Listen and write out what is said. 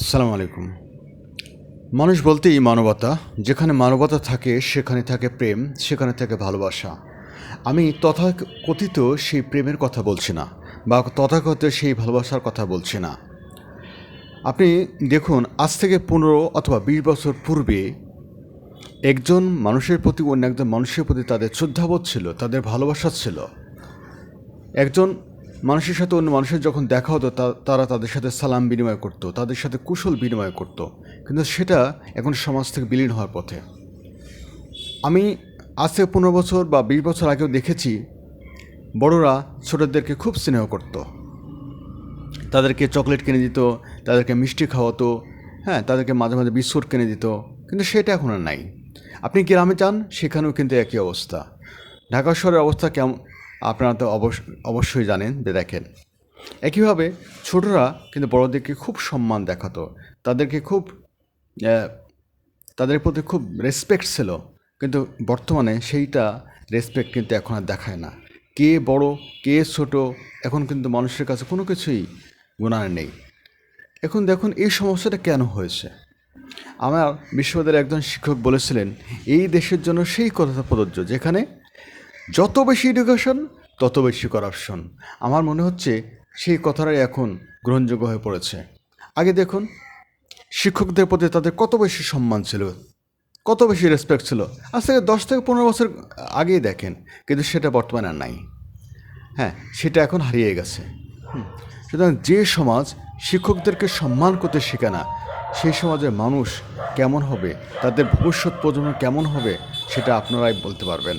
আসসালামু আলাইকুম। মানুষ বলতেই মানবতা, যেখানে মানবতা থাকে, সেখানে থাকে প্রেম, সেখানে থাকে ভালোবাসা। আমি তথাকথিত সেই প্রেমের কথা বলছি না, বা তথাকথিত সেই ভালোবাসার কথা বলছি না। আপনি দেখুন, আজ থেকে পনেরো অথবা বিশ বছর পূর্বে একজন মানুষের প্রতি অন্য একজন মানুষের প্রতি তাদের শ্রদ্ধাবোধ ছিল, তাদের ভালোবাসা ছিল। একজন মানুষের সাথে অন্য মানুষের যখন দেখা হতো তারা তাদের সাথে সালাম বিনিময় করত, তাদের সাথে কুশল বিনিময় করত। কিন্তু সেটা এখন সমাজ থেকে বিলীন হওয়ার পথে। আমি আজ থেকে পনেরো বছর বা বিশ বছর আগেও দেখেছি, বড়রা ছোটদেরকে খুব স্নেহ করত। তাদেরকে চকলেট কিনে দিত, তাদেরকে মিষ্টি খাওয়াতো হ্যাঁ তাদেরকে মাঝে মাঝে বিস্কুট কিনে দিত, কিন্তু সেটা এখন আর নাই। আপনি গ্রামে যান, সেখানেও কিন্তু একই অবস্থা। ঢাকা শহরের অবস্থা কেমন আপনারা তো অবশ্য অবশ্যই জানেন যে দেখেন, একইভাবে ছোটরা কিন্তু বড়দেরকে খুব সম্মান দেখাতো। তাদেরকে খুব তাদের প্রতি খুব রেসপেক্ট ছিল। কিন্তু বর্তমানে সেইটা রেসপেক্ট কিন্তু এখন আর দেখায় না। কে বড়, কে ছোট, এখন কিন্তু মানুষের কাছে কোনো কিছুই গুণার নেই। এখন দেখুন এই সমস্যাটা কেন হয়েছে? আমার বিশ্ববিদ্যালয়ের একজন শিক্ষক বলেছিলেন, এই দেশের জন্য সেই কথাটা প্রযোজ্য, যেখানে যত বেশি এডুকেশন তত বেশি করাপশন আমার মনে হচ্ছে সেই কথাটাই এখন গ্রহণযোগ্য হয়ে পড়েছে। আগে দেখুন, শিক্ষকদের প্রতি তাদের কত বেশি সম্মান ছিল, কত বেশি রেসপেক্ট ছিল। আজ থেকে দশ থেকে পনেরো বছর আগেই দেখেন, কিন্তু সেটা বর্তমানে আর নাই। হ্যাঁ সেটা এখন হারিয়ে গেছে। সুতরাং যে সমাজ শিক্ষকদেরকে সম্মান করতে শেখে না, সেই সমাজের মানুষ কেমন হবে, তাদের ভবিষ্যৎ প্রজন্ম কেমন হবে, সেটা আপনারাই বলতে পারবেন।